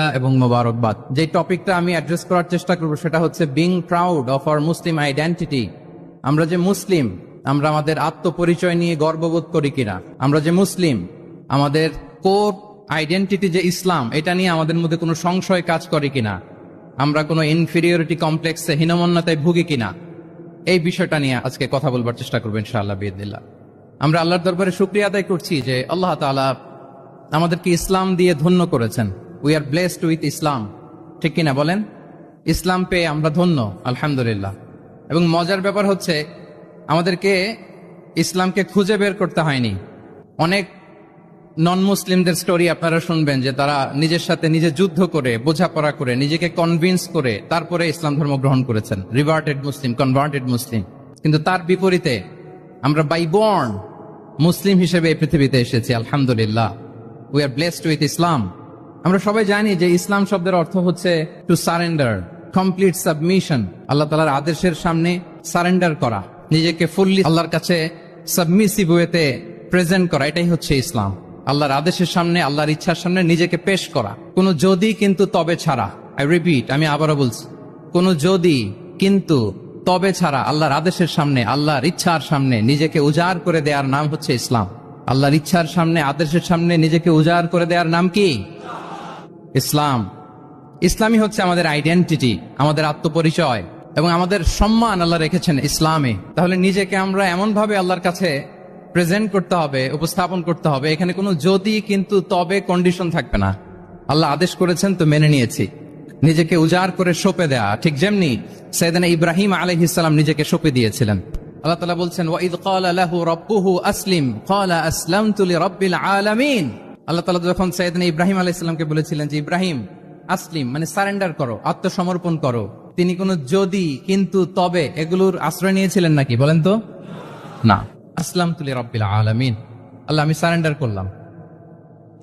এবং মোবারকবাদ। যে টপিকটা আমি অ্যাড্রেস করার চেষ্টা করব সেটা হচ্ছে being proud of our Muslim identity আমরা যে মুসলিম, আমরা আমাদের আত্মপরিচয় নিয়ে গর্ববোধ করি কিনা? আমরা যে মুসলিম, আমাদের কোর আইডেন্টিটি যে ইসলাম, এটা নিয়ে আমাদের মধ্যে কোনো সংশয় কাজ করে কিনা? আমরা কোনো ইনফিরিয়রিটি কমপ্লেক্সে হীনমন্যতায় ভুগি কিনা? এই বিষয়টা নিয়ে আজকে কথা বলবার চেষ্টা করব ইনশাআল্লাহ বিদিল্লাহ আমরা আল্লাহর দরবারে শুক্রিয়া আদায় করছি যে আল্লাহ তাআলা আমাদেরকে ইসলাম দিয়ে ধন্য করেছেন। We are blessed with Islam ঠিক কিনা বলেন? ইসলাম পেয়ে আমরা ধন্য, আলহামদুলিল্লাহ। এবং মজার ব্যাপার হচ্ছে, আমাদেরকে ইসলামকে খুঁজে বের করতে হয়নি। অনেক নন মুসলিমদের স্টোরি আপনারা শুনবেন যে তারা নিজের সাথে নিজে যুদ্ধ করে, বোঝাপড়া করে, নিজেকে কনভিন্স করে তারপরে ইসলাম ধর্ম গ্রহণ করেছেন। রিভার্টেড মুসলিম কনভার্টেড মুসলিম কিন্তু তার বিপরীতে আমরা বাই বর্ন মুসলিম হিসেবে এই পৃথিবীতে এসেছি, আলহামদুলিল্লাহ। We are blessed with Islam আমরা সবাই জানি যে ইসলাম শব্দের অর্থ হচ্ছে টু সারেন্ডার কমপ্লিট সাবমিশন আল্লাহ তালার আদেশের সামনে সারেন্ডার করা, নিজেকে ফুললি আল্লাহর কাছে সাবমিসিভ ওয়েতে প্রেজেন্ট করা, এটাই হচ্ছে ইসলাম। আল্লাহর আদেশের সামনে, আল্লাহর ইচ্ছার সামনে নিজেকে পেশ করা। কোনো যদি কিন্তু তবে ছাড়া আই রিপিট আমি আবারও বলছি, কোনো যদি কিন্তু তবে ছাড়া আল্লাহর আদেশের সামনে, আল্লাহর ইচ্ছার সামনে নিজেকে উজাড় করে দেওয়ার নাম হচ্ছে ইসলাম। আল্লাহর ইচ্ছার সামনে, আদেশের সামনে নিজেকে উজাড় করে দেওয়ার নাম কি? ইসলাম। ইসলামই হচ্ছে আমাদের আইডেন্টিটি আমাদের আত্মপরিচয় এবং আমাদের সম্মান আল্লাহ রেখেছেন ইসলামে। তাহলে নিজেকে আমরা এমন ভাবে আল্লাহর কাছে প্রেজেন্ট করতে হবে, উপস্থাপন করতে হবে, এখানে কোনো যদি কিন্তু তবে কন্ডিশন থাকবে না। আল্লাহ আদেশ করেছেন, তো মেনে নিয়েছি। নিজেকে উজাড় করে সঁপে দেয়া, ঠিক যেমনি সৈয়দানা ইব্রাহিম আলহিসাম নিজেকে সঁপে দিয়েছিলেন। আল্লাহ তালা বলছেন আসলিম আল্লাহ তালা যখন সৈয়দনা ইব্রাহিম আলাহ ইসলামকে বলেছিলেন যে, ইব্রাহিম, আসলিম মানে সারেন্ডার করো, আত্মসমর্পণ করো। তিনি কোনো যদি, কিন্তু তবে এগুলোর আশ্রয় নিয়েছিলেন নাকি, বলেন তো? না। আসলাম তুলি রব্বিল আলামিন। আল্লাহ, আমি সারেন্ডার করলাম।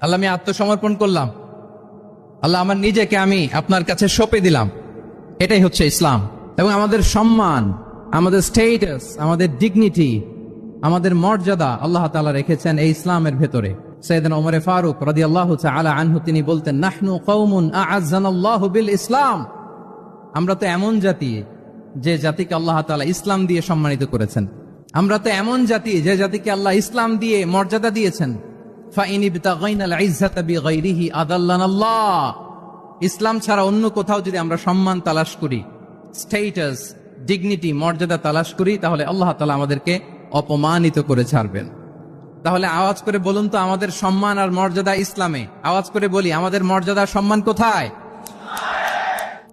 আল্লাহ, আমি আত্মসমর্পণ করলাম। আল্লাহ, আমার নিজেকে আমি আপনার কাছে সঁপে দিলাম। এটাই হচ্ছে ইসলাম। এবং আমাদের সম্মান, আমাদের স্টেটাস আমাদের ডিগনিটি আমাদের মর্যাদা আল্লাহ তাআলা রেখেছেন এই ইসলামের ভেতরে। সৈয়দনা ওমরে ফারুক রাদিয়াল্লাহু তাআলা আনহু, তিনি বলতেন, নাহনু কৌমুন আ'আজ্জানাল্লাহু বিল ইসলাম। আমরা তো এমন জাতি যে জাতিকে আল্লাহ তাআলা ইসলাম দিয়ে সম্মানিত করেছেন। আমরা তো এমন জাতি যে জাতিকে আল্লাহ ইসলাম দিয়ে মর্যাদা দিয়েছেন। আল ইসলাম ছাড়া অন্য কোথাও যদি আমরা সম্মান তালাশ করি, স্টেটাস, ডিগনিটি, মর্যাদা তালাশ করি, তাহলে আল্লাহ তালা আমাদেরকে অপমানিত করে ছাড়বেন। তাহলে আওয়াজ করে বলুন তো আমাদের সম্মান আর মর্যাদা ইসলামে। আওয়াজ করে বলি, আমাদের মর্যাদা সম্মান কোথায়?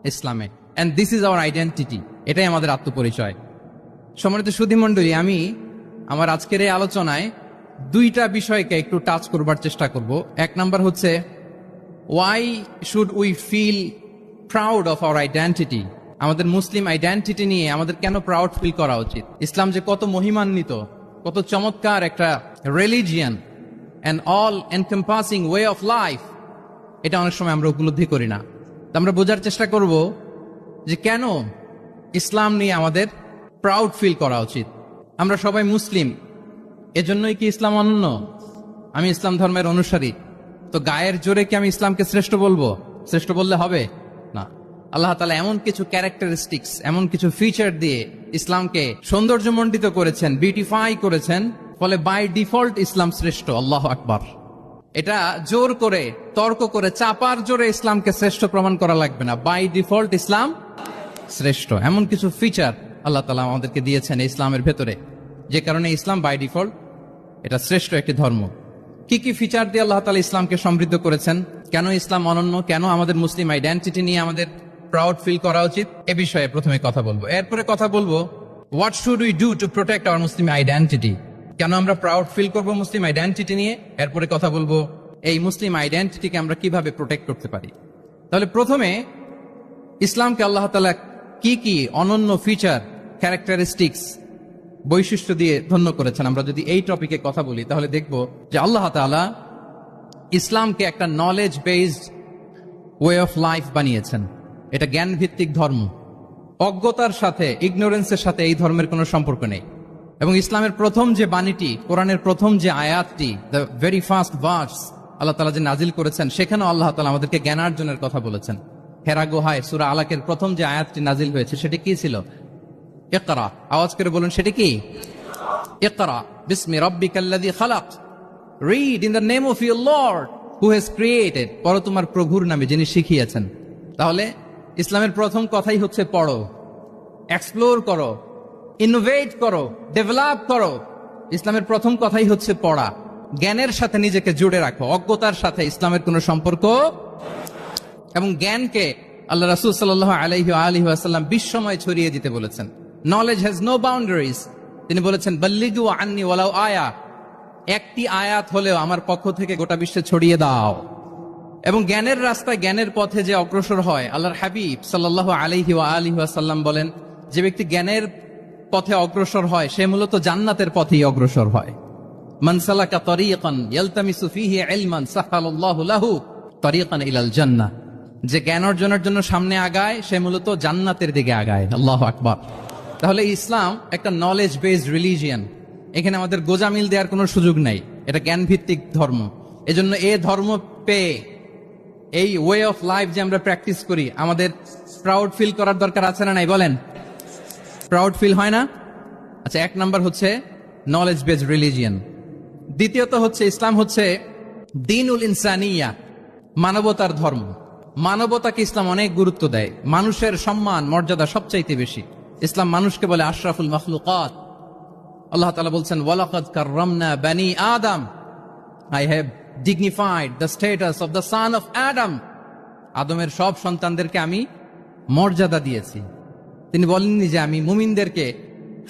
ইসলামে। And this is our identity এটাই আমাদের আত্মপরিচয়। সম্মানিত সুধী মণ্ডলী আমি আমার আজকের এই আলোচনায় দুইটা বিষয়কে একটু টাচ করবার চেষ্টা করব। এক নাম্বার হচ্ছে why should we feel proud of our identity আমাদের মুসলিম আইডেন্টিটি নিয়ে আমাদের কেন প্রাউড ফিল করা উচিত? ইসলাম যে কত মহিমান্বিত কত চমৎকার একটা religion and all encompassing way of life এটা অনেক সময় আমরা উপলব্ধি করি না। আমরা বোঝার চেষ্টা করব যে কেন ইসলাম নিয়ে আমাদের প্রাউড ফিল করা উচিত। আমরা সবাই মুসলিম, এজন্যই কি ইসলাম অনন্য? আমি ইসলাম ধর্মের অনুসারী, তো গায়ের জোরে কি আমি ইসলামকে শ্রেষ্ঠ বলব? শ্রেষ্ঠ বললে হবে? না। আল্লাহ তালা এমন কিছু ক্যারেক্টারিস্টিক্স এমন কিছু ফিচার দিয়ে ইসলামকে সৌন্দর্যমণ্ডিত করেছেন বিউটিফাই করেছেন, ফলে বাই ডিফল্ট ইসলাম শ্রেষ্ঠ, আল্লাহ আকবর। এটা জোর করে, তর্ক করে, চাপার জোরে ইসলামকে শ্রেষ্ঠ প্রমাণ করা লাগবে না। বাই ডিফল্ট ইসলাম শ্রেষ্ঠ। এমন কিছু ফিচার আল্লাহ তালা আমাদেরকে দিয়েছেন ইসলামের ভেতরে। যে কারণে ইসলাম বাই ডিফল্ট এটা শ্রেষ্ঠ একটি ধর্ম। কি কি ফিচার দিয়ে আল্লাহ তালা ইসলামকে সমৃদ্ধ করেছেন? কেন ইসলাম অনন্য? কেন আমাদের মুসলিম আইডেন্টিটি নিয়ে আমাদের প্রাউড ফিল করা উচিত? এ বিষয়ে প্রথমে কথা বলব। এরপরে কথা বলব what should we do to protect our Muslim identity কেন আমরা প্রাউড ফিল করব মুসলিম আইডেন্টিটি নিয়ে? এরপরে কথা বলব, এই মুসলিম আইডেন্টিটিকে আমরা কীভাবে প্রোটেক্ট করতে পারি? তাহলে প্রথমে, ইসলামকে আল্লাহ তালা কি কি অনন্য ফিচার ক্যারেক্টারিস্টিক্স বৈশিষ্ট্য দিয়ে ধন্য করেছেন? আমরা যদি এই টপিকে কথা বলি, তাহলে দেখব যে আল্লাহ তাআলা ইসলামকে একটা knowledge based way of life বানিয়েছেন। এটা জ্ঞান ভিত্তিক ধর্ম। অজ্ঞতার সাথে, ইগনোরেন্সের সাথে এই ধর্মের কোনো সম্পর্ক নেই। এবং ইসলামের প্রথম যে বাণীটি, কোরআনের প্রথম যে আয়াতটি দ্য ভেরি ফার্স্ট ভার্স আল্লাহ তালা যে নাজিল করেছেন, সেখানেও আল্লাহ তালা আমাদেরকে জ্ঞানার্জনের কথা বলেছেন। হেরা গুহায় সুরা আলাকের প্রথম যে আয়াতটি নাজিল হয়েছে, সেটি কি ছিল? ইকরা। আওয়াজ করে বলুন, সেটি কি? ইকরা। বিসমি রাব্বিকাল্লাযী খালাক। Read in the name of your lord who has created পড়ো তোমার প্রভুর নামে যিনি শিখিয়েছেন। তাহলে ইসলামের প্রথম কথাই হচ্ছে পড়ো এক্সপ্লোর করো ইনোভেট করো ডেভেলপ করো। ইসলামের প্রথম কথাই হচ্ছে পড়া। জ্ঞানের সাথে নিজেকে জুড়ে রাখো, অজ্ঞতার সাথে ইসলামের কোনো সম্পর্ক এবং জ্ঞানকে আল্লাহ রাসুল সাল্লাহ আলহি আলহি আসাল্লাম বিশ্বময় ছড়িয়ে দিতে বলেছেন। নলেজ হ্যাজ নো বাউন্ডারিজ তিনি বলেছেন, বল্লিগু আন্নি ওয়ালাও আয়া। একটি আয়াত হলেও আমার পক্ষ থেকে গোটা বিশ্বে ছড়িয়ে দাও। এবং জ্ঞানের রাস্তায় জ্ঞানের পথে যে অগ্রসর হয়, আল্লাহর হাবিব সাল্লাহ আলহি আলহি আসাল্লাম বলেন, যে ব্যক্তি জ্ঞানের পথে অগ্রসর হয়, সে মূলত জান্নাতের পথেই অগ্রসর হয়। মানসালাকা তরিকান ইয়ালতামিসু ফিহি ইলমান সাহালাল্লাহু লাহু তরিকান ইলাল জান্নাহ। যে জ্ঞান অর্জনের জন্য সামনে আগায়, সে মূলত জান্নাতের দিকে আগায়। আল্লাহ আকবার। তাহলে ইসলাম একটা নলেজ বেসড রিলিজিয়ান এখানে আমাদের গোজামিল দেওয়ার কোনো সুযোগ নাই। এটা জ্ঞান ভিত্তিক ধর্ম। এজন্য এ ধর্ম পেয়ে এই ওয়ে অফ লাইফ যে আমরা প্র্যাকটিস করি, আমাদের প্রাউড ফিল করার দরকার আছে না নাই? বলেন। প্রাউড ফিল হয় না? আচ্ছা এক নাম্বার হচ্ছে নলেজ বেজ রিলিজিয়ান দ্বিতীয়ত হচ্ছে ইসলাম হচ্ছে দিনুল ইনসানিয়া, মানবতার ধর্ম। মানবতাকে ইসলাম অনেক গুরুত্ব দেয়। মানুষের সম্মান, মর্যাদা সবচাইতে বেশি। ইসলাম মানুষকে বলে আশরাফুল মখলুকাত। আল্লাহ তালা বলছেন, ওয়ালাকাদ কাররামনা বানি আদম। I have dignified the status of the son of Adam আদমের সব সন্তানদেরকে আমি মর্যাদা দিয়েছি। তিনি বলেননি যে আমি মুমিনদেরকে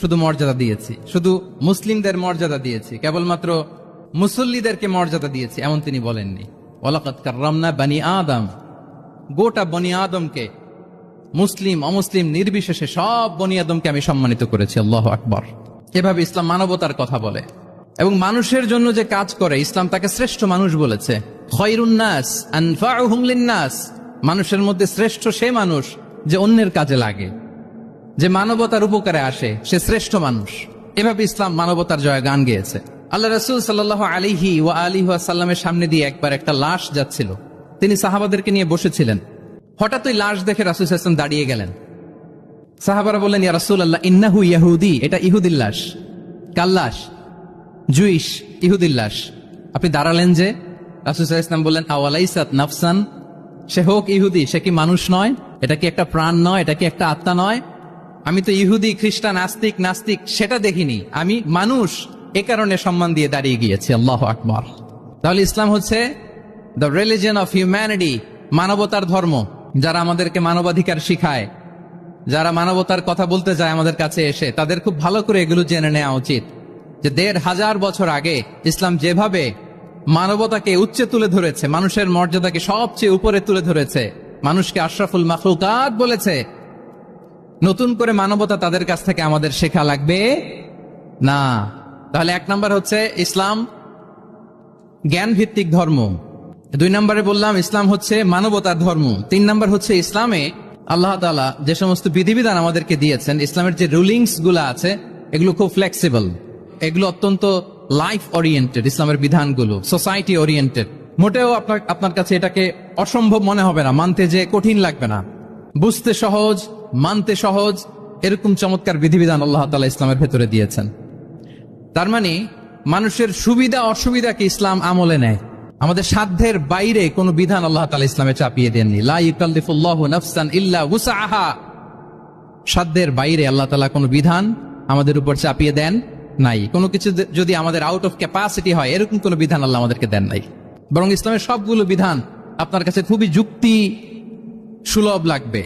শুধু মর্যাদা দিয়েছি, শুধু মুসলিমদের মর্যাদা দিয়েছি, কেবলমাত্র মুসল্লিদেরকে মর্যাদা দিয়েছি, এমন তিনি বলেননি। ওলাকাত কাররামনা বানি আদম। গোটা বনি আদমকে, মুসলিম, অমুসলিম, নির্বিশেষে সব বনি আদমকে আমি সম্মানিত করেছি, আল্লাহ আকবর। এভাবে ইসলাম মানবতার কথা বলে। এবং মানুষের জন্য যে কাজ করে, ইসলাম তাকে শ্রেষ্ঠ মানুষ বলেছে। মানুষের মধ্যে শ্রেষ্ঠ সে মানুষ যে অন্যের কাজে লাগে। যে মানবতার উপকারে আসে, সে শ্রেষ্ঠ মানুষ। এভাবে ইসলাম মানবতার জয় গান গেয়েছে। আল্লাহ রসুল সাল্লাহ আলিহি ও আলী সাল্লামের সামনে দিয়ে একবার একটা লাশ যাচ্ছিল। তিনি সাহাবাদেরকে নিয়ে বসেছিলেন। হঠাৎ ওই লাশ দেখে রাসুল ইসলাম দাঁড়িয়ে গেলেন। সাহাবারা বললেন, ইয়া রাসুল আল্লাহ ইন্নাহু ইয়াহুদি। এটা ইহুদির লাশ। কার লাশ? জুইশ, ইহুদির লাশ। আপনি দাঁড়ালেন যে রাসুল ইসলাম বললেন, আওয়ালাইসাত নাফসান? সে হোক ইহুদি, সে কি মানুষ নয়? এটা কি একটা প্রাণ নয়? এটা কি একটা আত্মা নয়? আমি তো ইহুদি, খ্রিস্টান, আস্তিক, নাস্তিক, সেটা দেখিনি। আমি মানুষ, এ কারণে সম্মান দিয়ে দাঁড়িয়ে গিয়েছি। আল্লাহ আকবর। তাহলে ইসলাম হচ্ছে দ্য রিলিজন অফ হিউম্যানিটি মানবতার ধর্ম। যারা আমাদেরকে মানবাধিকার শিখায়, যারা মানবতার কথা বলতে যায় আমাদের কাছে এসে, তাদের খুব ভালো করে এগুলো জেনে নেওয়া উচিত। যে দেড় হাজার বছর আগে ইসলাম যেভাবে মানবতাকে উচ্চে তুলে ধরেছে, মানুষের মর্যাদাকে সবচেয়ে উপরে তুলে ধরেছে, মানুষকে আশরাফুল মাখলুকাত বলেছে, নতুন করে মানবতা তাদের কাছ থেকে আমাদের শেখা লাগবে? না। তাহলে এক নাম্বার হচ্ছে ইসলাম জ্ঞান ভিত্তিক ধর্ম। দুই নম্বরে বললাম ইসলাম হচ্ছে মানবতার ধর্ম। তিন নম্বর হচ্ছে ইসলামে আল্লাহ তালা যে সমস্ত বিধিবিধান আমাদেরকে দিয়েছেন, ইসলামের যে রুলিংসগুলো আছে, এগুলো খুব ফ্লেক্সিবল এগুলো অত্যন্ত লাইফ ওরিয়েন্টেড ইসলামের বিধানগুলো সোসাইটি ওরিয়েন্টেড মোটেও আপনার আপনার কাছে এটাকে অসম্ভব মনে হবে না, মানতে যে কঠিন লাগবে না। বুঝতে সহজ, মানতে সহজ, এরকম চমৎকার বিধিবিধান আল্লাহ তালা ইসলামের ভেতরে দিয়েছেন। তার মানে মানুষের সুবিধা অসুবিধাকে ইসলাম আমলে নেয়। আমাদের সাধ্যের বাইরে কোনো বিধান আল্লাহ তালা ইসলামে চাপিয়ে দেননি। উসাহা সাধ্যের বাইরে আল্লাহ তালা কোনো বিধান আমাদের উপর চাপিয়ে দেন। নাই। কোনো কিছু যদি আমাদের আউট অফ ক্যাপাসিটি হয়, এরকম কোনো বিধান আল্লাহ আমাদেরকে দেন নাই। বরং ইসলামের সবগুলো বিধান আপনার কাছে খুবই যুক্তি সুলভ লাগবে,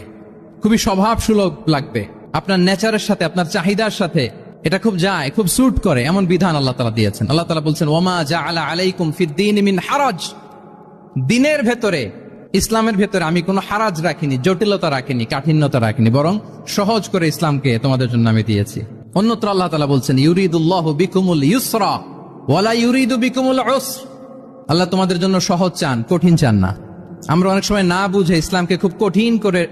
খুবই স্বভাব সুলভ লাগবে। আপনার নেচারের সাথে, আপনার চাহিদার সাথে এটা খুব যায়, খুব সুট করে, এমন বিধান আল্লাহ তালা দিয়েছেন। আল্লাহ তালা বলছেন, ওমা জা আলা আলাইকুম ফিদ্দিন মিন হারাজ। দিনের ভেতরে, ইসলামের ভেতরে আমি কোনো হারাজ রাখিনি, জটিলতা রাখিনি, কাঠিন্যতা রাখিনি, বরং সহজ করে ইসলামকে তোমাদের জন্য আমি দিয়েছি। অন্যত্র আল্লাহ তালা বলছেন, ইউরিদুল্লাহ বিকুমুল ইউসরা ওয়ালা ইউরিদু বিকুমুল উসর। আল্লাহ তোমাদের জন্য সহজ চান, কঠিন চান না। আমরা অনেক সময় না বুঝে ইসলামকে খুব কঠিন করে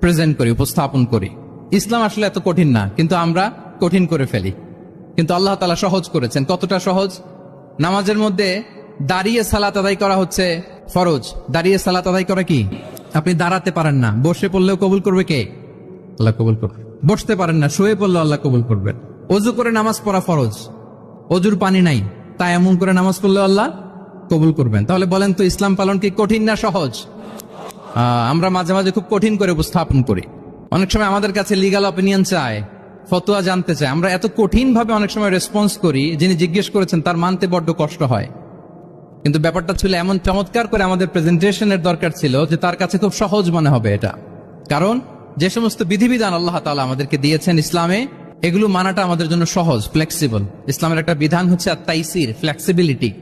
প্রেজেন্ট করি, উপস্থাপন করি। ইসলাম আসলে এত কঠিন না, কিন্তু আমরা কঠিন করে ফেলি। কিন্তু আল্লাহ তালা সহজ করেছেন। কতটা সহজ? নামাজের মধ্যে দাঁড়িয়ে সালাত আদায় করা হচ্ছে ফরজ। দাঁড়িয়ে সালাত আদায় করা কি? আপনি দাঁড়াতে পারেন না। বসে পড়লেও কবুল করবে কে? আল্লাহ কবুল করবে বসতে পারেন না, শুয়ে পড়লে আল্লাহ কবুল করবেন। অজু করে নামাজ পড়া ফরজ। অজুর পানি নাই, তাই এমন করে নামাজ পড়লে আল্লাহ কবুল করবেন। তাহলে বলেন তো, ইসলাম পালন কি কঠিন না সহজ? আমরা মাঝে মাঝে খুব কঠিন করে উপস্থাপন করি। অনেক সময় আমাদের কাছে লিগাল অপিনিয়ন চায়, ফতোয়া জানতে চায়। আমরা এত কঠিন ভাবে অনেক সময় রেসপন্স করি, যিনি জিজ্ঞেস করেছেন, তার মানতে বড্ড কষ্ট হয়। কিন্তু ব্যাপারটা ছিল এমন চমৎকার করে আমাদের প্রেজেন্টেশনের দরকার ছিল যে তার কাছে খুব সহজ মনে হবে এটা। কারণ যে সমস্ত বিধিবিধান আল্লাহ তাআলা আমাদেরকে দিয়েছেন ইসলামে, এগুলো মানাটা আমাদের জন্য সহজ ফ্লেক্সিবল ইসলামের একটা বিধান হচ্ছে তাইসির ফ্লেক্সিবিলিটি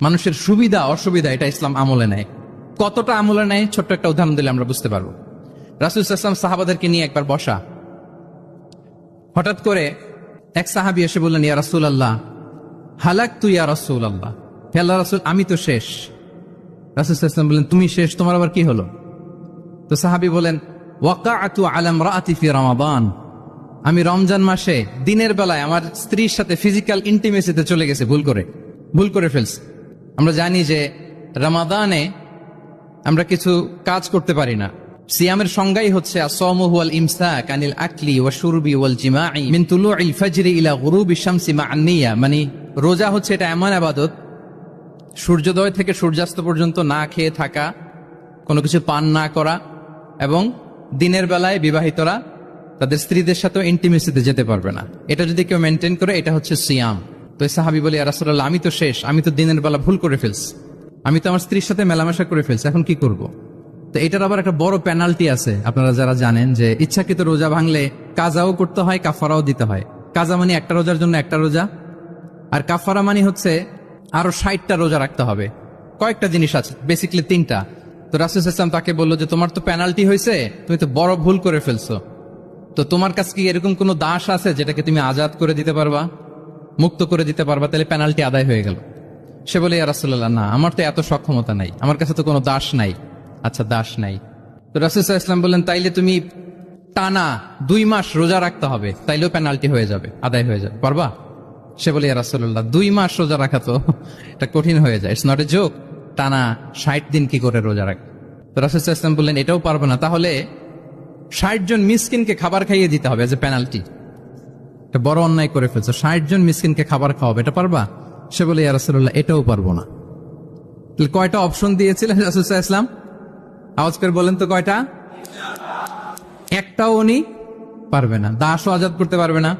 মানুষের সুবিধা, অসুবিধা, এটা ইসলাম আমলে নেয়। কতটা আমলে নেয়, ছোট্ট একটা উদাহরণ দিলে আমরা বুঝতে পারব। রাসুল ইসলাম সাহাবাদেরকে নিয়ে একবার বসা। হঠাৎ করে এক সাহাবি এসে বললেন, ইয়া রাসুল আল্লাহ হালাক তু ইয়া রাসুল আল্লাহ হে আল্লাহ রাসুল, আমি তো শেষ। রাসুল ইসলাম বললেন, তুমি শেষ, তোমার আবার কি হলো? তো সাহাবি বলেন ওয়াকা আতু আলম রাতি ফি রমাবান আমি রমজান মাসে দিনের বেলায় আমার স্ত্রীর সাথে ফিজিক্যাল ইন্টিমেসিতে চলে গেছে, ভুল করে। ভুল করে ফেলছে। আমরা জানি যে রমাদানে আমরা কিছু কাজ করতে পারি না। সিয়ামের সংজ্ঞাই হচ্ছে আসওয়ামু হুয়াল ইমসাক আনিল আকলি ওয়া শুরবি ওয়াল জিমাই মিন তুলুইল ফাজরি ইলা গুরুবি শামসি মা আন্নিয়া মানে রোজা হচ্ছে এটা এমন আবাদত, সূর্যোদয় থেকে সূর্যাস্ত পর্যন্ত না খেয়ে থাকা, কোনো কিছু পান না করা এবং দিনের বেলায় বিবাহিতরা তাদের স্ত্রীদের সাথেও ইন্টিমেসিতে যেতে পারবে না। এটা যদি কেউ মেনটেন করে, এটা হচ্ছে সিয়াম তো সাহাবি বলি রাসুল্লাহ আমি তো শেষ। আমি তো দিনের বেলা ভুল করে ফেলছি। আমি তো আমার স্ত্রীর সাথে মেলামেশা করে ফেলছি। এখন কি করব। তো এটার আবার একটা বড় পেনাল্টি আছে। আপনারা যারা জানেন যে ইচ্ছাকৃত রোজা ভাঙলে কাজাও করতে হয়, কাফারাও দিতে হয়। কাজা মানে একটা রোজার জন্য একটা রোজা। আর কাফারা মানে হচ্ছে আরও ষাটটা রোজা রাখতে হবে। কয়েকটা জিনিস আছে বেসিকলি তিনটা। তো রাসুল ইসলাম তাকে বলল যে, তোমার তো পেনাল্টি হয়েছে, তুমি তো বড় ভুল করে ফেলছো। তো তোমার কাছে কি এরকম কোনো দাস আছে যেটাকে তুমি আজাদ করে দিতে পারবা? মুক্ত করে দিতে পারবা, তাহলে পেনাল্টি আদায় হয়ে গেল। সে বলে রাসুল্লাহ না, আমার তো এত সক্ষমতা নাই, আমার কাছে তো কোনো দাস নাই। আচ্ছা দাস নাই। তো রাসুল ইসলাম বললেন, তাইলে তুমি টানা দুই মাস রোজা রাখতে হবে, তাইলেও পেনাল্টি হয়ে যাবে, আদায় হয়ে যাবে, পারবা? সে বলে রাসুল্লাহ দুই মাস রোজা রাখা তো, এটা কঠিন হয়ে যায় ইটস নট এ জোক টানা ষাট দিন কি করে রোজা রাখ? তো রাসুল ইসলাম বললেন, এটাও পারব না। তাহলে ষাট জন মিসকিনকে খাবার খাইয়ে দিতে হবে এজ এ পেনাল্টি এটা বড় অন্যায় করে ফেলছো। ষাট জন মিসকিনকে খাবার খাওয়াবে, এটা পারবা? সে বলে, ইয়া রাসুল্লাহ এটাও পারব না। কয়টা অপশন দিয়েছিলেন রাসুসাহ ইসলাম আওয়াজ করে বলেন তো কয়টা? একটাও উনি পারবে না। দাসও আজাদ করতে পারবে না।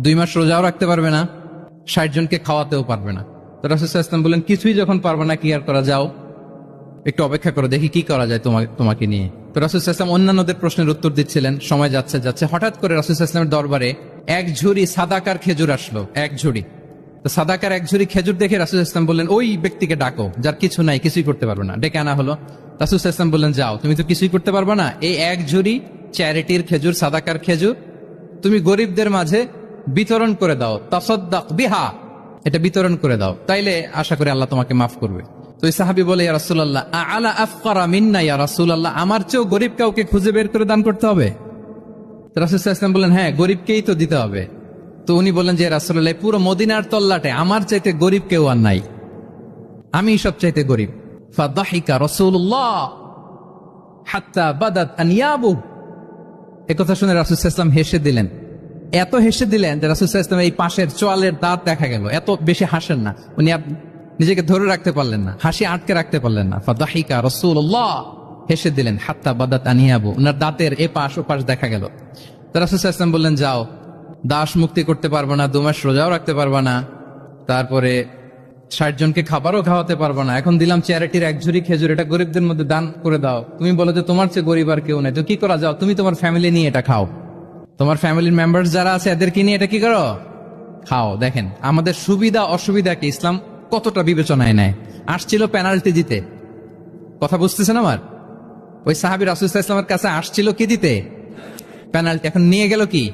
দুই মাস রোজাও রাখতে পারবে না। ষাট জনকে খাওয়াতেও পারবে না। তো রাসুসাহ ইসলাম বললেন, কিছুই যখন পারবে না, কি আর করা যাও? একটু অপেক্ষা করো, দেখি কি করা যায় তোমাকে তোমাকে নিয়ে। তো রাসুল ইসলাম অন্যান্যদের প্রশ্নের উত্তর দিচ্ছিলেন, সময় যাচ্ছে যাচ্ছে। হঠাৎ করে রাসুল ইসলামের দরবারে এক ঝুড়ি সাদাকার খেজুর আসলো, এক ঝুড়ি। তো সাদাকার এক ঝুড়ি খেজুর দেখে রাসুল ইসলাম বললেন, ওই ব্যক্তিকে ডাকো, যার কিছু নাই, কিছুই করতে পারবে না। ডেকে আনা হলো। রাসুল ইসলাম বললেন, যাও, তুমি তো কিছুই করতে পারবে না। এই এক ঝুড়ি চ্যারিটির খেজুর, সাদাকার খেজুর, তুমি গরিবদের মাঝে বিতরণ করে দাও। তাসদ্দাক বিহা এটা বিতরণ করে দাও। তাইলে আশা করি আল্লাহ তোমাকে মাফ করবে। তো এই সাহাবি বলে, ইয়া রাসূলুল্লাহ আলা আফকারা মিন্না ইয়া রাসূলুল্লাহ, আমার চেয়েও গরিব কাউকে খুঁজে বের করে দান করতে হবে? তো রাসূল সাল্লাল্লাহু আলাইহি বললেন হ্যাঁ গরিবকেই তো দিতে হবে। তো উনি বললেন যে রাসুল্লাহ পুরো মদিনার তল্লাটে আমার চাইতে গরিব কেউ আর নাই। আমি সব চাইতে গরিব। ফাদাহিকা রাসূলুল্লাহ হাত্তা বাদাত একথা শুনে রাসূল ওয়াসাল্লাম হেসে দিলেন। এত হেসে দিলেন যে রাসূল এই পাশের চোয়ালের দাঁত দেখা গেল। এত বেশি হাসেন না। উনি নিজেকে ধরে রাখতে পারলেন না, হাসি আটকে রাখতে পারলেন না। ফাদাহিকা রাসূলুল্লাহ, হেসে দিলেন, হাত্তা বাদাত আনিয়াবু ওনার দাঁতের এ পাশ ও পাশ দেখা গেল। তো রাসূল সাল্লাল্লাহু বললেন, যাও, দাস মুক্তি করতে পারব না দু মাস রোজাও রাখতে পারব না, তারপরে ষাট জনকে খাবারও খাওয়াতে পারব না। এখন দিলাম চ্যারিটির এক ঝুড়ি খেজুর, এটা গরিবদের মধ্যে দান করে দাও। তুমি বলো যে তোমার চেয়ে গরিব আর কেউ নেই। তো কি করা যাও? তুমি তোমার ফ্যামিলি নিয়ে এটা খাও। তোমার ফ্যামিলির মেম্বার যারা আছে, এদেরকে নিয়ে এটা কি করো? খাও, দেখেন, আমাদের সুবিধা অসুবিধাকে ইসলাম কতটা বিবেচনায় নেয়? আসছিল পেনাল্টি দিতে। কথা বুঝতেছেন আমার? ওই সাহাবি রাসুল ইসলামের কাছে আসছিল কি দিতে? পেনাল্টি এখন নিয়ে গেল কি?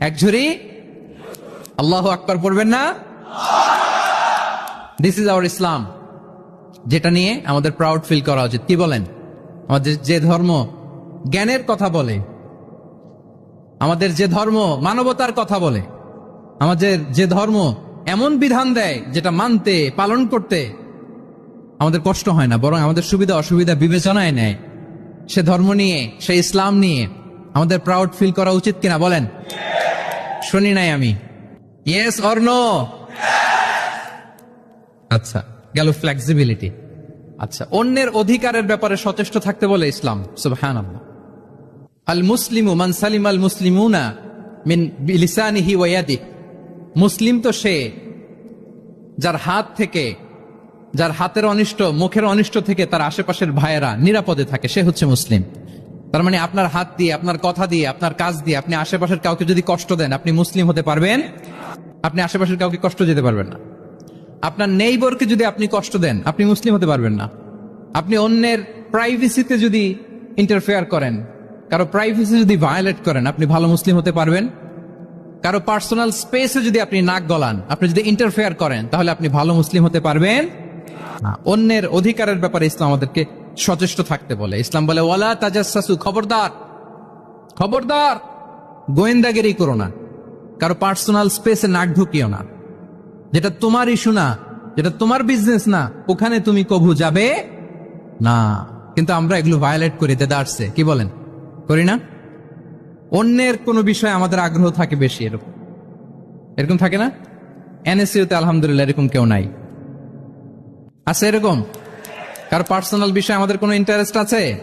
এক ঝুড়ি? আল্লাহ আকবর পড়বেন না? দিস ইজ আওয়ার ইসলাম যেটা নিয়ে আমাদের প্রাউড ফিল করা উচিত। কি বলেন? আমাদের যে ধর্ম জ্ঞানের কথা বলে। আমাদের যে ধর্ম মানবতার কথা বলে, আমাদের যে ধর্ম এমন বিধান দেয় যেটা মানতে, পালন করতে আমাদের কষ্ট হয় না, বরং আমাদের সুবিধা, অসুবিধা বিবেচনায় নেয়। সে ধর্ম নিয়ে, সে ইসলাম নিয়ে আমাদের প্রাউড ফিল করা উচিত কিনা বলেন? শুনি নাই আমি। ইয়েস অর নো আচ্ছা গেল ফ্লেক্সিবিলিটি আচ্ছা অন্যের অধিকারের ব্যাপারে সচেষ্ট থাকতে বলে ইসলাম সুবহান আল মুসলিমু মান সালিম আল মুসলিমুনা মিন লিসানিহি ওয়াদি মুসলিম তো সে, যার হাত থেকে, যার হাতের অনিষ্ট, মুখের অনিষ্ট থেকে তার আশেপাশের ভাইয়েরা নিরাপদে থাকে, সে হচ্ছে মুসলিম। তার মানে আপনার হাত দিয়ে, আপনার কথা দিয়ে, আপনার কাজ দিয়ে, আপনি আশেপাশের কাউকে যদি কষ্ট দেন, আপনি মুসলিম হতে পারবেন। আপনি আশেপাশের কাউকে কষ্ট দিতে পারবেন না। আপনার নেইবরকে যদি আপনি কষ্ট দেন, আপনি মুসলিম হতে পারবেন না। আপনি অন্যের প্রাইভেসিতে যদি ইন্টারফেয়ার করেন কারও প্রাইভেসি যদি ভায়োলেট করেন, আপনি ভালো মুসলিম হতে পারবেন। কারও পার্সোনাল স্পেসে যদি আপনি নাক গলান, আপনি যদি ইন্টারফেয়ার করেন, তাহলে আপনি ভালো মুসলিম হতে পারবেন। অন্যের অধিকারের ব্যাপারে ইসলাম আমাদেরকে সচেষ্ট থাকতে বলে। ইসলাম বলে, ওয়ালা তাজাসু খবরদার খবরদার, গোয়েন্দাগিরি করো না। কারও পার্সোনাল স্পেসে নাক ঢুকিও না। যেটা তোমার ইস্যু না, যেটা তোমার বিজনেস না, ওখানে তুমি কভু যাবে না। কিন্তু আমরা এগুলো ভায়োলেট করি দেদারসে কি বলেন? করি না? অন্যের কোনো বিষয়ে আমাদের আগ্রহ থাকে বেশি এরকম। এরকম থাকে না? এনএসইউতে আলহামদুলিল্লাহ এরকম কেউ নাই। আছে এরকম? কার পার্সোনাল বিষয়ে আমাদের কোনো ইন্টারেস্ট আছে?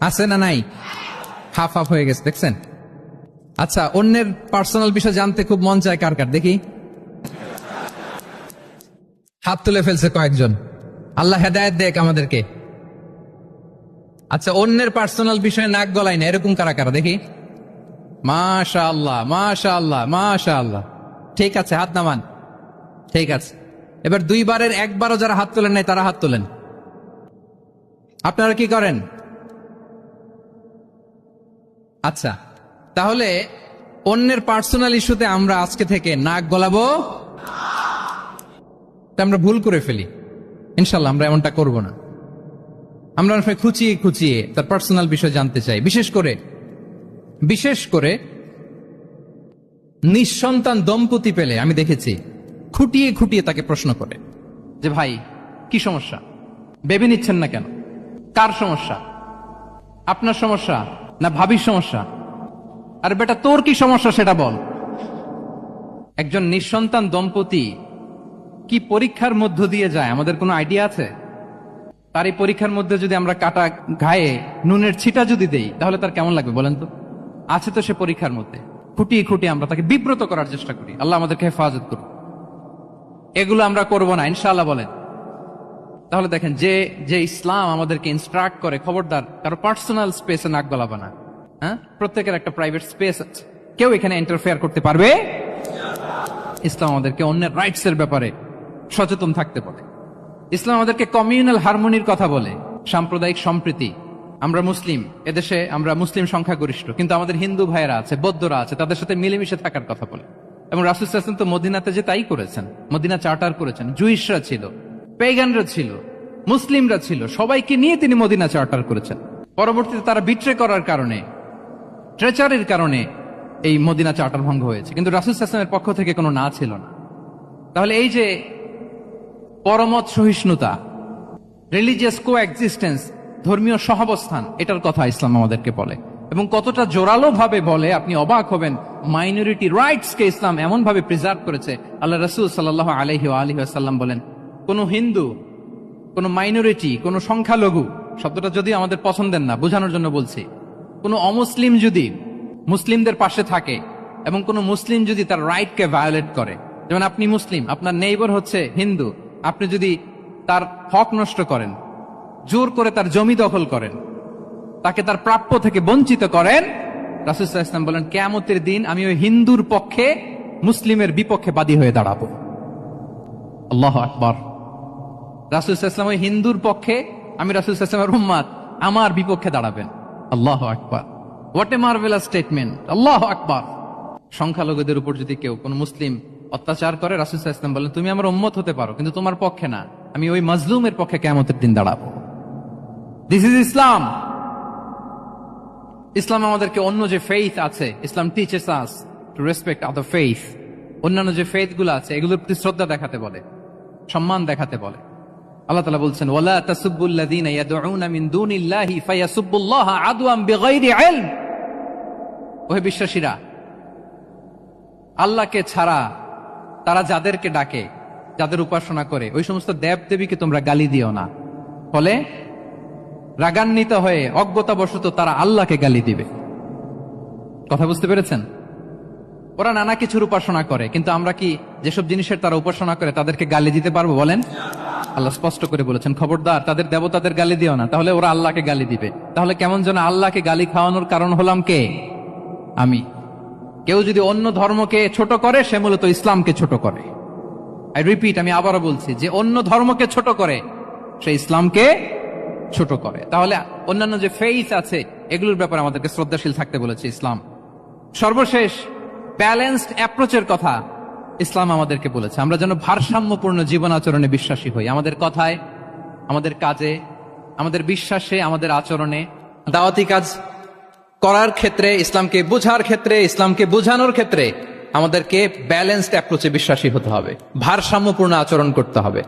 আছে না নাই? হাফ হাফ হয়ে গেছে, দেখছেন? আচ্ছা অন্যের পার্সোনাল বিষয় জানতে খুব মন চায় কার কার? দেখি। হাত তুলে ফেলছে কয়েকজন। আল্লাহ হেদায়ত দেখ আমাদেরকে। আচ্ছা অন্যের পার্সোনাল বিষয়ে নাক গলাই না, এরকম কারা কারা? দেখি। মাশা আল্লাহ মাশা আল্লাহ মাশা আল্লাহ ঠিক আছে, হাত নামান। ঠিক আছে। এবার দুইবারের একবারও যারা হাত তোলেন নাই, তারা হাত তোলেন। আপনারা কি করেন? আচ্ছা তাহলে অন্যের পার্সোনাল ইস্যুতে আমরা আজকে থেকে নাক গলাবো। আমরা ভুল করে ফেলি। ইনশাল্লাহ আমরা এমনটা করব না। আমরা অনেক সময় খুঁচিয়ে খুঁচিয়ে তার পার্সোনাল বিষয় জানতে চাই। বিশেষ করে বিশেষ করে নিঃসন্তান দম্পতি পেলে আমি দেখেছি, খুঁটিয়ে খুঁটিয়ে তাকে প্রশ্ন করে যে, ভাই, কি সমস্যা? বেবি নিচ্ছেন না কেন? কার সমস্যা? আপনার সমস্যা না ভাবির সমস্যা? আর বেটা, তোর কি সমস্যা সেটা বল। একজন নিঃসন্তান দম্পতি কি পরীক্ষার মধ্য দিয়ে যায়? আমাদের কোনো আইডিয়া আছে? তার এই পরীক্ষার মধ্যে যদি আমরা কাটা ঘায়ে নুনের ছিটা যদি দেই, তাহলে তার কেমন লাগবে বলেন তো? আছে তো সে পরীক্ষার মধ্যে। খুঁটিয়ে খুঁটিয়ে আমরা তাকে বিব্রত করার চেষ্টা করি। আল্লাহ আমাদেরকে হেফাজত করুন। এগুলো আমরা করব না, ইনশাআল্লাহ বলেন। তাহলে দেখেন, যে যে ইসলাম আমাদেরকে ইনস্ট্রাক্ট করে, খবরদার, কারও পার্সোনাল স্পেসে নাক গলাবে না। হ্যাঁ? প্রত্যেকের একটা প্রাইভেট স্পেস আছে। কেউ এখানে ইন্টারফেয়ার করতে পারবে? ইসলাম আমাদেরকে অন্যের রাইটস এর ব্যাপারে সচেতন থাকতে বলে। ইসলাম আমাদেরকে কমিউনাল হারমোনির কথা বলে, সাম্প্রদায়িক সম্প্রীতি। আমরা মুসলিম, এদেশে আমরা মুসলিম সংখ্যাগরিষ্ঠ, কিন্তু আমাদের হিন্দু ভাইয়েরা আছে, বৌদ্ধরা আছে, তাদের সাথে মিলেমিশে থাকার কথা বলে। এবং রাসুল হাসান তো মদিনাতে যে তাই করেছেন, মদিনা চার্টার করেছেন, জুইশরা ছিল, পেগানরা ছিল, মুসলিমরা ছিল, সবাইকে নিয়ে তিনি মদিনা চার্টার করেছেন। পরবর্তীতে তারা বিট্রে করার কারণে ট্রেচারের কারণে এই মদিনা চার্টার ভঙ্গ হয়েছে। কিন্তু রাসুল হাসানের পক্ষ থেকে কোনো না ছিল না। তাহলে এই যে পরমত সহিষ্ণুতা রিলিজিয়াস কো এক্সিস্টেন্স ধর্মীয় সহাবস্থান, এটার কথা ইসলাম আমাদেরকে বলে। এবং কতটা জোরালো ভাবে বলে আপনি অবাক হবেন মাইনরিটি রাইটস কে ইসলাম এমন ভাবে প্রিজার্ভ করেছে। আল্লাহ রসুল সাল্লাহ আলহি আলহি আসাল্লাম বলেন, কোন হিন্দু, কোন মাইনরিটি কোন সংখ্যালঘু, শব্দটা যদি আমাদের পছন্দের না, বোঝানোর জন্য বলছি, কোন অমুসলিম যদি মুসলিমদের পাশে থাকে এবং কোন মুসলিম যদি তার রাইটকে ভায়োলেট করে, যেমন আপনি মুসলিম, আপনার নেইবর হচ্ছে হিন্দু আপনি যদি তার হক নষ্ট করেন, জোর করে তার জমি দখল করেন, তাকে তার প্রাপ্য থেকে বঞ্চিত করেন রাসুসাহ ইসলাম বলেন, কেয়ামতের দিন আমি ওই হিন্দুর পক্ষে মুসলিমের বিপক্ষে বাদী হয়ে দাঁড়াবো। আল্লাহ আকবর। রাসুসাহ ইসলাম ওই হিন্দুর পক্ষে, আমি রাসুসাহ ইসলামের উম্মাদ, আমার বিপক্ষে দাঁড়াবেন। আল্লাহ আকবর। What a marvellous statement Allah আকবর। সংখ্যালঘুদের উপর যদি কেউ কোন মুসলিম অত্যাচার করে রাসুসাহ ইসলাম বলেন তুমি আমার উম্মত হতে পারো, কিন্তু তোমার পক্ষে না। আমি ওই মজলুমের পক্ষে কেমতের দিন দাঁড়াবো। দিস ইজ ইসলাম ইসলাম আমাদেরকে অন্য যে ফেইথ আছে, Islam teaches us to respect other faith অন্যান্য যে ফেথগুলো আছে, এগুলোর প্রতি শ্রদ্ধা দেখাতে বলে, সম্মান দেখাতে বলে। আল্লাহ তালা বলছেন, ওয়ালা তাসুবুল্লাযীনা ইয়াদউনা মিন দুনিল্লাহি ফায়াসুবুল্লাহা আদওয়াম বিগাইরি ইলম। ওহে বিশ্বাসীরা, আল্লাহকে ছাড়া তারা যাদেরকে ডাকে, যাদের উপাসনা করে, ওই সমস্ত দেব দেবীকে তোমরা গালি দিও না। ফলে রাগান্বিত হয়ে অজ্ঞতাবশত তারা আল্লাহকে গালি দিবে। কথা বুঝতে পেরেছেন? ওরা নানা কিছুর উপাসনা করে, কিন্তু আমরা কি যেসব জিনিসের তারা উপাসনা করে তাদেরকে গালি দিতে পারব বলেন? আল্লাহ স্পষ্ট করে বলেছেন, খবরদার, তাদের দেবতাদের গালি দিও না, তাহলে ওরা আল্লাহকে গালি দিবে। তাহলে কেমন যেন আল্লাহকে গালি খাওয়ানোর কারণ হলাম কে? আমি। কেউ যদি অন্য ধর্মকে ছোট করে, সে মূলত ইসলামকে ছোট করে। আই রিপিট আমি আবারও বলছি, যে অন্য ধর্মকে ছোট করে, সে ইসলামকে ছোট করে। তাহলে অন্যান্য যে ফেইথ আছে, এগুলোর ব্যাপারে আমাদেরকে শ্রদ্ধাশীল থাকতে বলেছে ইসলাম। সর্বশেষ ব্যালেন্সড অ্যাপ্রোচের কথা ইসলাম আমাদেরকে বলেছে। আমরা যেন ভারসাম্যপূর্ণ জীবন আচরণে বিশ্বাসী হই। আমাদের কথায়, আমাদের কাজে, আমাদের বিশ্বাসে, আমাদের আচরণে। দাওয়াতি কাজ করার ক্ষেত্রে, ইসলামকে বোঝার ক্ষেত্রে, ইসলামকে বোঝানোর ক্ষেত্রে আমাদেরকে ব্যালেন্সড অ্যাপ্রোচে বিশ্বাসী হতে হবে। ভারসাম্যপূর্ণ আচরণ করতে হবে।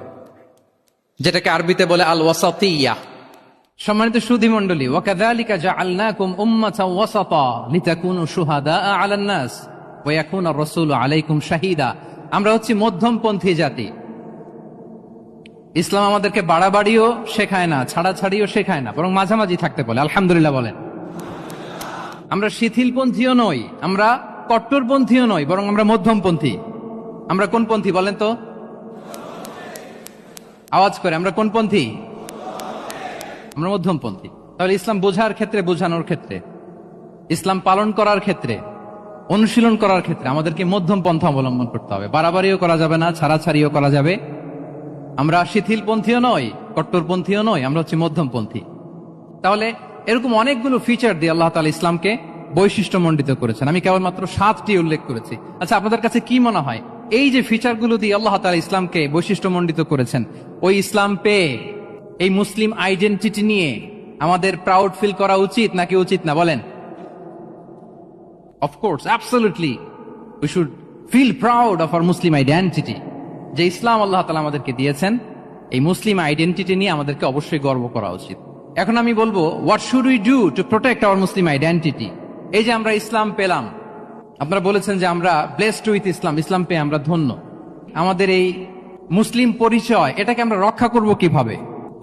যেটাকে আরবিতে বলে আল ওয়াসাতিয়া সম্মানিত সুধী মণ্ডলী ওয়াকাযালিকা জাআলনাকুম উম্মাতাও ওয়াসাতা লিতাকুনু শুহাদা আলান নাস ওয়া ইয়াকুনা রাসূলু আলাইকুম শাহিদা। আমরা হচ্ছি মধ্যমপন্থী জাতি। ইসলাম আমাদেরকে বাড়াবাড়িও শেখায় না, ছাড়াছাড়িও শেখায় না, বরং মাঝামাঝি থাকতে বলে, আলহামদুলিল্লাহ বলেন। আমরা শিথিলপন্থীও নই, আমরা কট্টরপন্থীও নই, বরং আমরা মধ্যমপন্থী। আমরা কোন পন্থী বলেন তো? আওয়াজ করে, আমরা কোন পন্থী আমরা মধ্যমপন্থী। তাহলে ইসলাম বোঝার ক্ষেত্রে, বোঝানোর ক্ষেত্রে, ইসলাম পালন করার ক্ষেত্রে, অনুশীলন করার ক্ষেত্রে আমাদেরকে মধ্যম পন্থা অবলম্বন করতে হবে। বাড়াবাড়িও করা যাবে না, ছাড়াছাড়িও করা যাবে। আমরা শিথিলপন্থীও নই, কট্টরপন্থীও নই, আমরা হচ্ছে মধ্যমপন্থী। তাহলে এরকম অনেকগুলো ফিচার দিয়ে আল্লাহ তালা ইসলামকে বৈশিষ্ট্যমণ্ডিত করেছেন। আমি কেবলমাত্র সাতটি উল্লেখ করেছি। আচ্ছা আপনাদের কাছে কি মনে হয়? এই যে ফিচারগুলো দিয়ে আল্লাহ তালা ইসলামকে বৈশিষ্ট্যমণ্ডিত করেছেন, ওই ইসলাম পেয়ে এই মুসলিম আইডেন্টিটি নিয়ে আমাদের প্রাউড ফিল করা উচিত নাকি উচিত না? বলেন। Of course absolutely we should feel proud of our Muslim identity যে ইসলাম আল্লাহ তালা আমাদেরকে দিয়েছেন, এই মুসলিম আইডেন্টিটি নিয়ে আমাদেরকে অবশ্যই গর্ব করা উচিত। এখন আমি বলব what should we do to protect our Muslim identity এই যে আমরা ইসলাম পেলাম, আপনারা বলেছেন যে আমরা ব্লেসড উইথ ইসলাম ইসলাম পেয়ে আমরা ধন্য। আমাদের এই মুসলিম পরিচয়, এটাকে আমরা রক্ষা করব কীভাবে?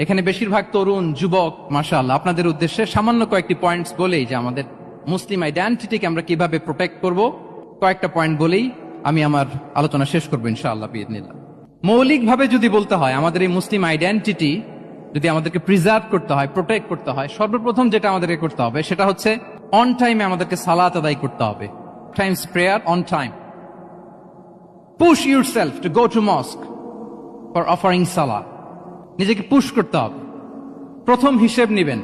এখানে বেশিরভাগ তরুণ, যুবক মাসাল আপনাদের উদ্দেশ্যে সামান্য কয়েকটি পয়েন্টস বলেই যে আমাদের মুসলিম আইডেন্টিটিকে আমরা কীভাবে প্রোটেক্ট করব। কয়েকটা পয়েন্ট বলেই আমি আমার আলোচনা শেষ করব, ইনশাআল্লাহ মৌলিকভাবে যদি বলতে হয়, আমাদের এই মুসলিম আইডেন্টিটি যদি আমাদেরকে প্রিজার্ভ করতে হয় প্রোটেক্ট করতে হয়, সর্বপ্রথম যেটা আমাদেরকে করতে হবে সেটা হচ্ছে অন টাইমে আমাদেরকে সালাত আদায় করতে হবে। Times prayer on time push yourself to go to mosque for offering সালা নিজেকে পুশ করতে হবে। প্রথম হিসেব নিবেন।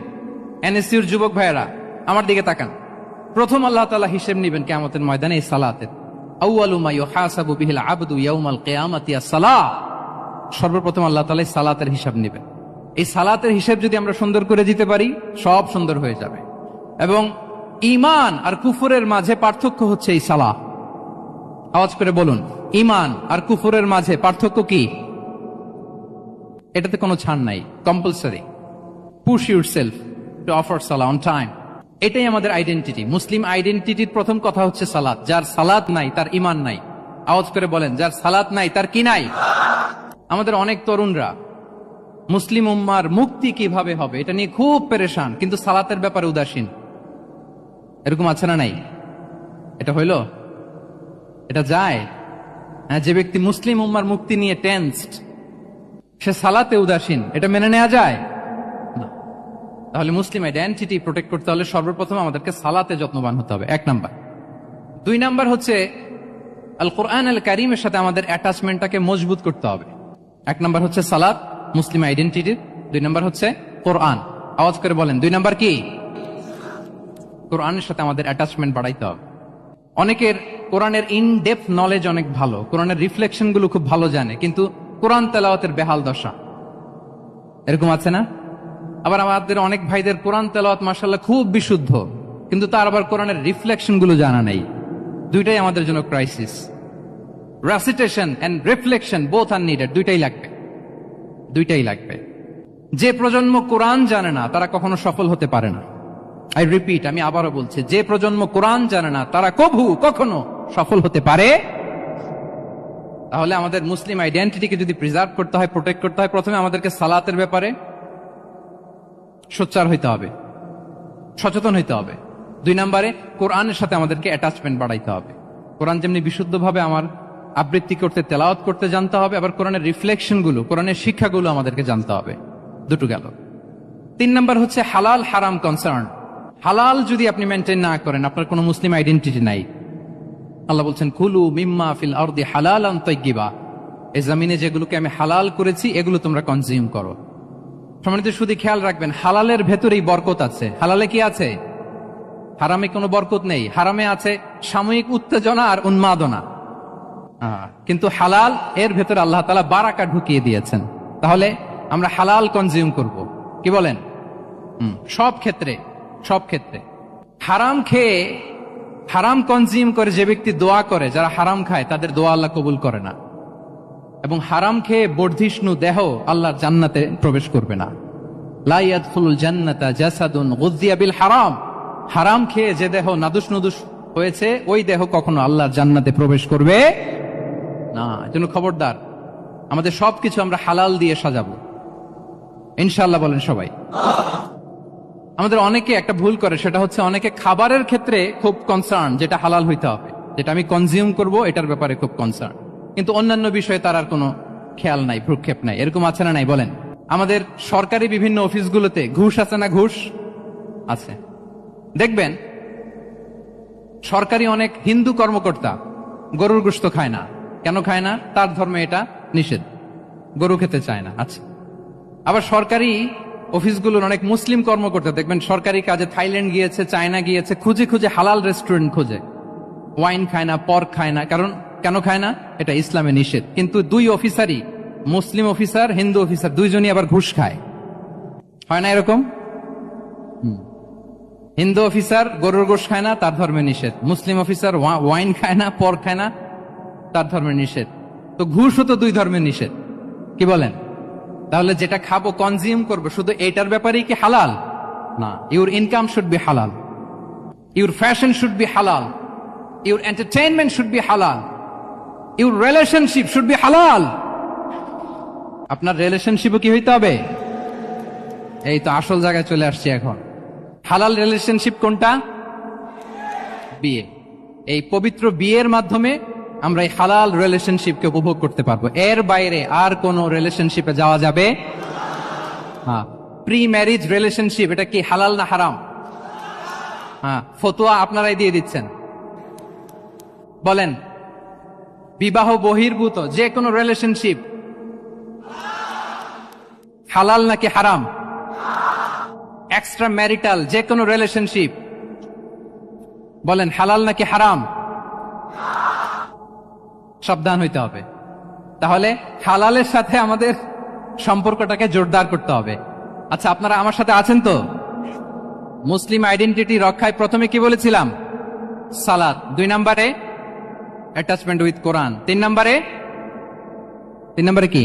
এনএসইউর যুবক ভাইয়েরা, আমার দিকে তাকান। প্রথম আল্লাহ তালা হিসেব নিবেন কেমতের ময়দানে এই সালাতের। সর্বপ্রথম আল্লাহ এই সালাতের হিসাব নেবেন। এই সালাতের হিসেব যদি আমরা সুন্দর করে দিতে পারি, সব সুন্দর হয়ে যাবে। এবং ইমান আর কুফরের মাঝে পার্থক্য হচ্ছে এই সালাহ। আওয়াজ করে বলুন ইমান আর কুফরের মাঝে পার্থক্য কি? এটাতে কোনো ছাড় নাই compulsory push yourself to offer সালা অন টাইম এটাই আমাদের আইডেন্টিটি মুসলিম আইডেন্টিটির প্রথম কথা হচ্ছে সালাদ যার সালাদ নাই, তার ইমান নাই। আওয়াজ করে বলেন, যার সালাদ নাই, তার কি নাই? আমাদের অনেক তরুণরা মুসলিম উম্মার মুক্তি কীভাবে হবে? এটা নিয়ে খুব পেরেশান, কিন্তু সালাতের ব্যাপারে উদাসীন। এরকম আছে না নাই? এটা হইল? এটা যায়? হ্যাঁ যে ব্যক্তি মুসলিম উম্মার মুক্তি নিয়ে টেন্সড সে সালাতে উদাসীন, এটা মেনে নেওয়া যায়? তাহলে মুসলিম আইডেন্টিটি প্রোটেক্ট করতে হলে সর্বপ্রথম আমাদেরকে সালাতে যত্নবান হতে হবে। এক নাম্বার। দুই নাম্বার হচ্ছে আল কোরআন আল কারিমের সাথে আমাদের অ্যাটাচমেন্টটাকে মজবুত করতে হবে। এক নাম্বার হচ্ছে সালাত। মুসলিম আইডেন্টিটির দুই নম্বর হচ্ছে কোরআন। আওয়াজ করে বলেন, দুই নম্বর কি? কোরআনের সাথে আমাদের অ্যাটাচমেন্ট বাড়াইতে হবে। অনেকের কোরআনের ইন ডেপথ নলেজ অনেক ভালো, কোরআনের রিফ্লেকশনগুলো খুব ভালো জানে, কিন্তু কোরআন তেলাওয়াতের বেহাল দশা। এরকম আছে না? আবার আমাদের অনেক ভাইদের কোরআন তেলাওয়াত মাসাল্লাহ খুব বিশুদ্ধ, কিন্তু তার আবার কোরআনের রিফ্লেকশনগুলো জানা নেই। দুইটাই আমাদের জন্য crisis recitation and reflection both are needed দুইটাই লাগবে। দুইটাই লাগবে। যে প্রজন্ম কোরআন জানে না, তারা কখনো সফল হতে পারে না। আই রিপিট আমি আবারও বলছি, যে প্রজন্ম কোরআন জানে না, তারা কভু কখনো সফল হতে পারে? তাহলে আমাদের মুসলিম আইডেন্টিটিকে যদি প্রিজার্ভ করতে হয় প্রোটেক্ট করতে হয়, প্রথমে আমাদেরকে সালাতের ব্যাপারে সোচ্চার হইতে হবে, সচেতন হইতে হবে। দুই নম্বরে, কোরআনের সাথে আমাদেরকে অ্যাটাচমেন্ট বাড়াইতে হবে। কোরআন যেমনি বিশুদ্ধভাবে আমার আবৃত্তি করতে, তেলাওয়াত করতে জানতে হবে, আবার কোরআনের রিফ্লেকশনগুলো কোরআনের শিক্ষাগুলো আমাদেরকে জানতে হবে। দুটো গেল। তিন নম্বর হচ্ছে হালাল, হারাম কনসার্ন হালাল যদি আপনি মেনটেন না করেন, আপনার কোনো মুসলিম আইডেন্টিটি নাই। আল্লাহ বলছেন, কুলু মিম্মা ফিল আরদি হালাল তৈগিবা এই জমিনে যেগুলোকে আমি হালাল করেছি, এগুলো তোমরা কনজিউম করো। সম্মানিত শুধু খেয়াল রাখবেন, হালালের ভেতরেই বরকত আছে। হালালে কি আছে? হারামে কোনো বরকত নেই। হারামে আছে সাময়িক উত্তেজনা আর উন্মাদনা। কিন্তু হালাল, এর ভেতরে আল্লাহ তালা বারাকা ঢুকিয়ে দিয়েছেন। তাহলে আমরা হালাল কনজিউম করব। কি বলেন? সব ক্ষেত্রে সব ক্ষেত্রে। হারাম খেয়ে, হারাম কনজিউম করে যে ব্যক্তি দোয়া করে, যারা হারাম খায়, তাদের দোয়া আল্লাহ কবুল করে না। এবং হারাম খেয়ে বর্ধিষ্ণু দেহ আল্লাহর জান্নাতে প্রবেশ করবে না। হারাম। হারাম খেয়ে যে দেহ নাদুস নুদুস হয়েছে, ওই দেহ কখনো আল্লাহর জান্নাতে প্রবেশ করবে না, এজন্য খবরদার। আমাদের সবকিছু আমরা হালাল দিয়ে সাজাবো। ইনশাল্লাহ বলেন সবাই। আমাদের অনেকে একটা ভুল করে, সেটা হচ্ছে অনেকে খাবারের ক্ষেত্রে খুব কনসার্ন যেটা হালাল হইতে হবে। যেটা আমি কনজিউম করব, এটার ব্যাপারে খুব কনসার্ন কিন্তু অন্যান্য বিষয়ে তার আর কোনো খেয়াল নাই, ভ্রুক্ষেপ নাই। এরকম আছে না নাই, বলেন? আমাদের সরকারি বিভিন্ন অফিসগুলোতে ঘুষ আছে না ঘুষ? আছে। দেখবেন, সরকারি অনেক হিন্দু কর্মকর্তা গরুর গোস্ত খায় না। কেন খায় না? তার ধর্মে এটা নিষেধ। গরু খেতে চায় না। আচ্ছা। আবার সরকারি অফিসগুলোর অনেক মুসলিম কর্মকর্তা, দেখবেন সরকারি কাজে থাইল্যান্ড গিয়েছে, চায়না গিয়েছে, খুঁজে খুঁজে হালাল রেস্টুরেন্ট খুঁজে। ওয়াইন খায় না পর্ক খায় না। কারণ কেন খায় না? এটা ইসলামে নিষেধ। কিন্তু দুই অফিসারই, মুসলিম অফিসার, হিন্দু অফিসার, দুইজনই আবার ঘুষ খায়। হয় না এরকম। হিন্দু অফিসার গরুর গোশ খায় না, তার ধর্মে নিষেধ। মুসলিম অফিসার ওয়াইন খায় না, পর খায় না তার ধর্মের নিষেধ। তো ঘুষও তো দুই ধর্মের নিষেধ। কি বলেন? তাহলে যেটা খাব কনজিউম করব, শুধু এটার ব্যাপারেই কি হালাল? না your income should be halal your fashion should be halal your entertainment should be halal your relationship should be halal আপনার রিলেশনশিপও কি হইতে হবে? এই তো আসল জায়গায় চলে আসছি এখন। হালাল রিলেশনশিপ কোনটা? বিয়ে। এই পবিত্র বিয়ের মাধ্যমে আমরা এই হালাল রিলেশনশিপকে উপভোগ করতে পারব। এর বাইরে আর কোন রিলেশনশিপে যাওয়া যাবে? হ্যাঁ প্রি ম্যারিজ রিলেশনশিপ এটা কি হালাল না হারাম? হ্যাঁ ফতোয়া আপনারাই দিয়ে দিচ্ছেন। বলেন, বিবাহ বহির্ভূত, যে কোনো রিলেশনশিপ হালাল নাকি হারাম? এক্সট্রা ম্যারিটাল যে কোনো রিলেশনশিপ বলেন, হালাল নাকি হারাম? সাবধান হইতে হবে। তাহলে হালালের সাথে আমাদের সম্পর্কটাকে জোরদার করতে হবে। আচ্ছা আপনারা আমার সাথে আছেন তো? মুসলিম আইডেন্টিটি রক্ষায় প্রথমে কি বলেছিলাম? সালাদ দুই নম্বরে অ্যাটাচমেন্ট উইথ কোরআন তিন নম্বরে? তিন নম্বরে কি?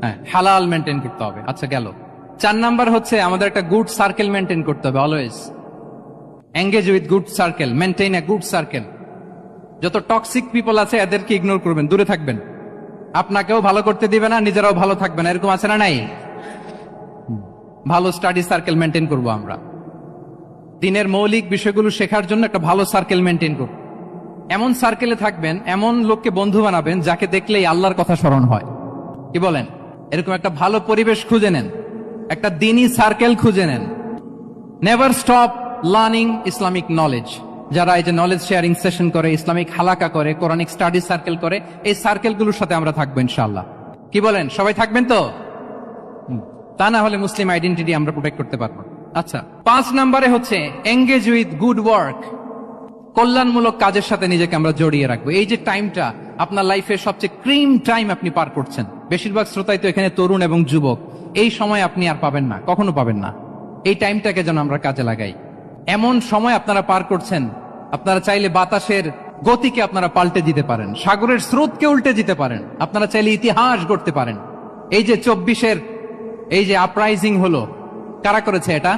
হ্যাঁ হালাল মেনটেন করতে হবে। আচ্ছা গেল। চার নাম্বার হচ্ছে আমাদের একটা গুড সার্কেল মেনটেন করতে হবে always engage with good circle maintain a good circle যত টক্সিক পিপল আছে, এদেরকে ইগনোর করবেন, দূরে থাকবেন। আপনাকেও ভালো করতে দিবে না, নিজেরাও ভালো থাকবেন এরকম আছে না নাই? ভালো স্টাডি সার্কেল মেনটেন করব আমরা। দিনের মৌলিক বিষয়গুলো শেখার জন্য একটা ভালো সার্কেল মেনটেন করব। এমন সার্কেলে থাকবেন, এমন লোককে বন্ধু বানাবেন, যাকে দেখলেই আল্লাহর কথা স্মরণ হয়। কি বলেন? এরকম একটা ভালো পরিবেশ খুঁজে নেন। একটা দিনই সার্কেল খুঁজে নেন। Never stop learning Islamic knowledge যারা এই যে নলেজ শেয়ারিং সেশন করে, ইসলামিক হালাকা করে কোরআনিক স্টাডি সার্কেল করে, এই সার্কেলগুলোর সাথে আমরা থাকব ইনশাআল্লাহ। কি বলেন? সবাই থাকবেন তো? তা না হলে মুসলিম আইডেন্টিটি আমরা প্রোটেক্ট করতে পারব। আচ্ছা পাঁচ নম্বরে হচ্ছে এঙ্গেজ উইথ গুড ওয়ার্ক কল্যাণমূলক কাজের সাথে নিজেকে আমরা জড়িয়ে রাখব। এই যে টাইমটা আপনার লাইফের সবচেয়ে ক্রিম টাইম আপনি পার করছেন। বেশিরভাগ শ্রোতাই তো এখানে তরুণ এবং যুবক। এই সময় আপনি আর পাবেন না, কখনো পাবেন না। এই টাইমটাকে যেন আমরা কাজে লাগাই। এমন সময় আপনারা পার করছেন আপনারা চাইলে বাতাসের গতিকে আপনারা পাল্টে দিতে পারেন, সাগরের স্রোতকে উল্টে দিতে পারেন, আপনারা চাইলে ইতিহাস গড়তে পারেন। এই যে চব্বিশের, এই যে আপরাইজিং হলো, কারা করেছে এটা?